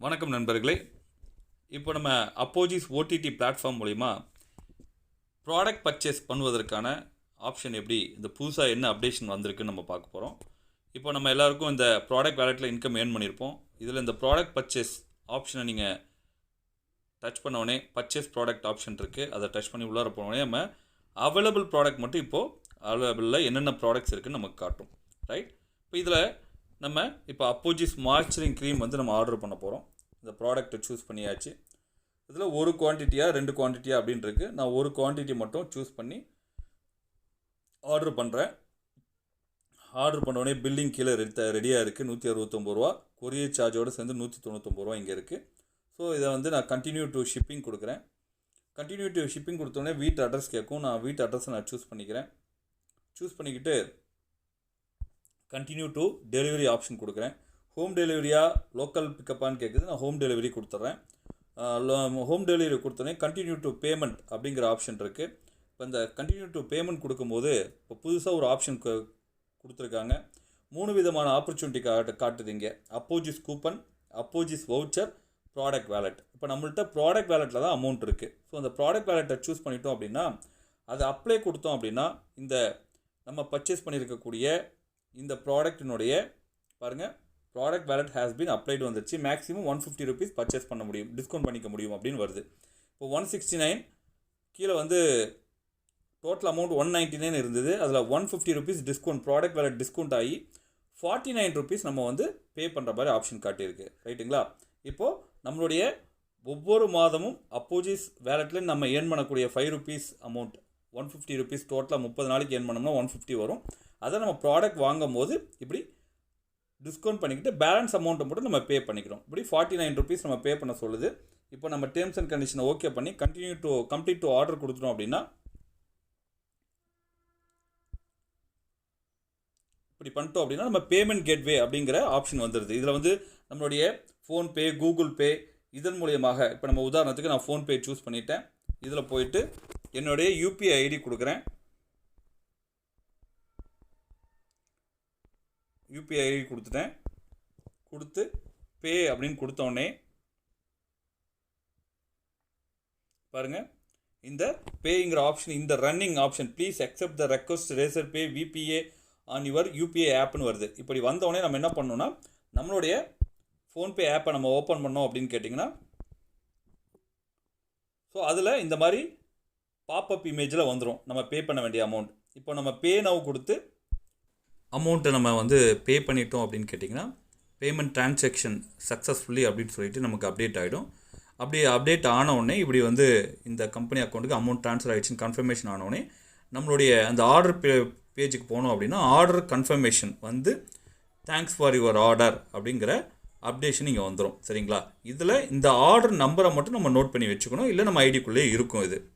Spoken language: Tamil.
வணக்கம் நண்பர்களே. இப்போ நம்ம அப்போஜிஸ் ஓடிடி பிளாட்ஃபார்ம் மூலிமா ப்ராடக்ட் பர்ச்சேஸ் பண்ணுவதற்கான ஆப்ஷன் எப்படி இந்த புதுசாக என்ன அப்டேஷன் வந்திருக்குன்னு நம்ம பார்க்க போகிறோம் இப்போ நம்ம எல்லாருக்கும் இந்த ப்ராடக்ட் வேலெட்டில் இன்கம் ஏர்ன் பண்ணியிருப்போம். இதில் இந்த ப்ராடக்ட் பர்ச்சேஸ் ஆப்ஷனை நீங்கள் டச் பண்ணோடனே பர்ச்சேஸ் ப்ராடக்ட் ஆப்ஷன் இருக்குது அதை டச் பண்ணி உள்ளார போனோடனே நம்ம அவைலபிள் ப்ராடக்ட் மட்டும் இப்போது அவைலபிளில் என்னென்ன ப்ராடக்ட்ஸ் இருக்குன்னு நமக்கு காட்டும் ரைட் இப்போ இதில் நம்ம இப்போ அப்போஜிஸ் மாய்ச்சரிங் க்ரீம் வந்து நம்ம ஆர்டர் பண்ண போகிறோம் இந்த ப்ராடக்ட்டை சூஸ் பண்ணியாச்சு. இதில் ஒரு குவான்டிட்டியாக ரெண்டு குவான்டிட்டியாக அப்படின்னு நான் ஒரு குவான்டிட்டி மட்டும் சூஸ் பண்ணி ஆர்டர் பண்ணுறேன் ஆர்டர் பண்ண உடனே பில்லிங் கீழே ரெடி ரெடியாக இருக்குது நூற்றி அறுபத்தொம்பது ரூபா. கொரியர் சார்ஜோடு சேர்ந்து நூற்றி தொண்ணூத்தொம்பது ரூபா இங்கே இருக்குது ஸோ இதை வந்து நான் கண்டினியூ டு ஷிப்பிங் கொடுக்குறேன். கண்டினியூ டு ஷிப்பிங் கொடுத்தோடனே வீட்டு அட்ரஸ் கேட்கும். நான் வீட்டு அட்ரஸை நான் சூஸ் பண்ணிக்கிறேன். சூஸ் பண்ணிக்கிட்டு கண்டினியூ டு டெலிவரி ஆப்ஷன் கொடுக்குறேன். ஹோம் டெலிவரியாக லோக்கல் பிக்கப்பான்னு கேட்குது நான் ஹோம் டெலிவரி கொடுத்துட்றேன். ஹோம் டெலிவரி கொடுத்தோன்னே கண்டினியூ டு பேமெண்ட் அப்படிங்கிற ஆப்ஷன் இருக்குது இப்போ இந்த கண்டினியூ டு பேமெண்ட் கொடுக்கும்போது இப்போ புதுசாக ஒரு ஆப்ஷன் கொடுத்துருக்காங்க. மூணு விதமான ஆப்பர்ச்சுனிட்டி காட்டு காட்டுது இங்கே. அப்போஜிஸ் கூப்பன் அப்போஜிஸ் வவுச்சர் ப்ராடக்ட் வேலெட் இப்போ நம்மள்ட்ட ப்ராடக்ட் வேலெட்டில் தான் அமௌண்ட் இருக்குது ஸோ அந்த ப்ராடக்ட் வேலெட்டை சூஸ் பண்ணிட்டோம் அப்படின்னா அதை அப்ளை கொடுத்தோம் அப்படின்னா இந்த நம்ம பர்ச்சேஸ் பண்ணியிருக்கக்கூடிய இந்த ப்ராடக்ட்டினுடைய பாருங்கள் product wallet has been applied வந்துருச்சு. Maximum one fifty rupees purchase பண்ண முடியும் டிஸ்கவுண்ட் பண்ணிக்க முடியும் அப்படின்னு வருது. இப்போ ஒன் சிக்ஸ்டி நைன் கீழே வந்து total amount one ninety nine இருந்தது. அதில் one fifty rupees discount product wallet discount ஆகி ஃபார்ட்டி நைன் ருபீஸ் நம்ம வந்து பே பண்ணுற மாதிரி ஆப்ஷன் காட்டியிருக்கு. ரைட்டுங்களா இப்போது நம்மளுடைய ஒவ்வொரு மாதமும் அப்போஜிஸ் வேலெட்டில் நம்ம ஏர்ன் பண்ணக்கூடிய five rupees amount one fifty rupees டோட்டலாக முப்பது நாளைக்கு ஏர்ன் பண்ணோம்னா ஒன் ஃபிஃப்டி வரும். அதை நம்ம ப்ராடக்ட் வாங்கும் போது இப்படி டிஸ்கவுண்ட் பண்ணிக்கிட்டு பேலன்ஸ் அமௌண்ட்டை மட்டும் நம்ம பே பண்ணிக்கிறோம். இப்படி ஃபார்ட்டி நைன் ருபீஸ் நம்ம பே பண்ண சொல்லுது. இப்போ நம்ம டேர்ம்ஸ் அண்ட் கண்டிஷனை ஓகே பண்ணி continue to complete to order கொடுத்துட்டோம் அப்படின்னா இப்படி பண்ணிட்டோம் அப்படின்னா நம்ம பேமெண்ட் கேட்வே அப்படிங்கிற ஆப்ஷன் வந்துடுது இதில் வந்து நம்மளுடைய ஃபோன்பே கூகுள் பே இதன் மூலியமாக இப்போ நம்ம உதாரணத்துக்கு நான் ஃபோன்பே சூஸ் பண்ணிட்டேன். இதில் போயிட்டு என்னுடைய யூபிஐ ஐடி கொடுக்குறேன். யூபிஐ ஐடி கொடுத்துட்டேன். கொடுத்து பே அப்படின்னு கொடுத்தோடனே பாருங்கள் இந்த பேங்கிற ஆப்ஷன் இந்த running option please accept the request Razorpay VPA on your UPI ஆப்னு வருது. இப்படி வந்தோடனே நம்ம என்ன பண்ணோன்னா நம்மளுடைய ஃபோன்பே ஆப்பை நம்ம ஓப்பன் பண்ணோம் அப்படின்னு கேட்டிங்கன்னா ஸோ அதில் இந்த மாதிரி பாப்அப் இமேஜில் வந்துடும் நம்ம பே பண்ண வேண்டிய அமௌண்ட் இப்போ நம்ம பே நவ் கொடுத்து அமௌண்ட்டை நம்ம வந்து பே பண்ணிட்டோம் அப்படின்னு கேட்டிங்கன்னா பேமெண்ட் டிரான்சாக்ஷன் சக்ஸஸ்ஃபுல்லி அப்படின்னு சொல்லிட்டு நமக்கு அப்டேட் ஆகிடும் அப்படி அப்டேட் ஆன உடனே இப்படி வந்து இந்த கம்பெனி அக்கௌண்ட்டுக்கு அமௌண்ட் ட்ரான்ஸ்ஃபர் ஆகிடுச்சின்னு கன்ஃபர்மேஷன் ஆன நம்மளுடைய அந்த ஆர்டர் பே பேஜுக்கு போனோம் அப்படின்னா ஆர்டர் கன்ஃபர்மேஷன் வந்து தேங்க்ஸ் ஃபார் யுவர் ஆர்டர் அப்படிங்கிற அப்டேஷன் இங்கே வந்துடும் சரிங்களா? இதில் இந்த ஆர்டர் நம்பரை மட்டும் நம்ம நோட் பண்ணி வச்சுக்கணும். இல்லை நம்ம ஐடிக்குள்ளேயே இருக்கும் இது.